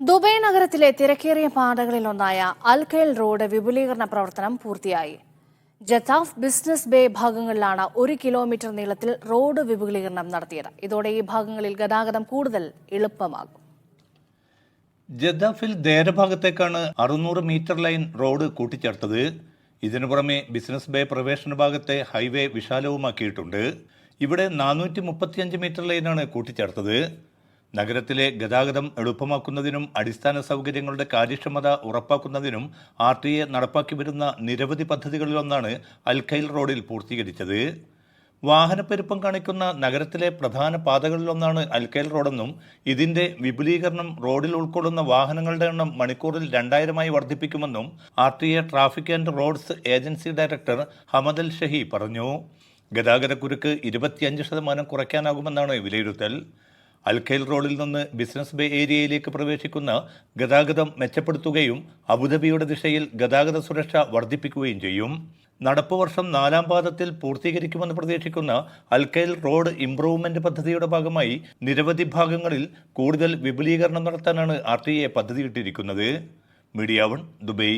Dubai നഗരത്തിലെ തിരക്കേറിയ പാതകളിലൊന്നായ Al Khail road വിപുലീകരണ പ്രവർത്തനം പൂർത്തിയായി. ജത്താഫ് ബിസിനസ് ബേ ഭാഗങ്ങളിലാണ് ഒരു കിലോമീറ്റർ നീളത്തിൽ റോഡ് വിപുലീകരണം നടത്തിയത്. ഇതോടെ ഈ ഭാഗങ്ങളിൽ ഗതാഗതം കൂടുതൽ എളുപ്പമാകും. ജദ്ദാഫിൽ ദേരഭാഗത്തേക്കാണ് അറുന്നൂറ് മീറ്റർ ലൈൻ റോഡ് കൂട്ടിച്ചേർത്തത്. ഇതിനു പുറമെ ബിസിനസ് ബേ പ്രവേശന ഭാഗത്തെ ഹൈവേ വിശാലവുമാക്കിയിട്ടുണ്ട്. ഇവിടെ നാനൂറ്റി മീറ്റർ ലൈനാണ് കൂട്ടിച്ചേർത്തത്. നഗരത്തിലെ ഗതാഗതം എളുപ്പമാക്കുന്നതിനും അടിസ്ഥാന സൗകര്യങ്ങളുടെ കാര്യക്ഷമത ഉറപ്പാക്കുന്നതിനും ആർ ടി എ നടപ്പാക്കി വരുന്ന നിരവധി പദ്ധതികളിലൊന്നാണ് അൽഖൈൽ റോഡിൽ പൂർത്തീകരിച്ചത്. വാഹനപ്പെരുപ്പം കാണിക്കുന്ന നഗരത്തിലെ പ്രധാന പാതകളിലൊന്നാണ് അൽക്കൈൽ റോഡെന്നും ഇതിന്റെ വിപുലീകരണം റോഡിൽ ഉൾക്കൊള്ളുന്ന വാഹനങ്ങളുടെ എണ്ണം മണിക്കൂറിൽ രണ്ടായിരമായി വർദ്ധിപ്പിക്കുമെന്നും R T A traffic and roads agency director Hamad Al Shehhi പറഞ്ഞു. ഗതാഗതക്കുരുക്ക് ഇരുപത്തിയഞ്ച് ശതമാനം കുറയ്ക്കാനാകുമെന്നാണ് വിലയിരുത്തൽ. അൽഖൈൽ റോഡിൽ നിന്ന് ബിസിനസ് ബേ ഏരിയയിലേക്ക് പ്രവേശിക്കുന്ന ഗതാഗതം മെച്ചപ്പെടുത്തുകയും അബുദാബിയുടെ ദിശയിൽ ഗതാഗത സുരക്ഷ വർദ്ധിപ്പിക്കുകയും ചെയ്യും. നടപ്പ് വർഷം നാലാം പാദത്തിൽ പൂർത്തീകരിക്കുമെന്ന് പ്രതീക്ഷിക്കുന്ന അൽക്കൈൽ റോഡ് ഇംപ്രൂവ്മെന്റ് പദ്ധതിയുടെ ഭാഗമായി നിരവധി ഭാഗങ്ങളിൽ കൂടുതൽ വിപുലീകരണം നടത്താനാണ് ആർ ടി എ പദ്ധതിയിട്ടിരിക്കുന്നത്. Media one Dubai.